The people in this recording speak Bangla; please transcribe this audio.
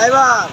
ড্রাইভার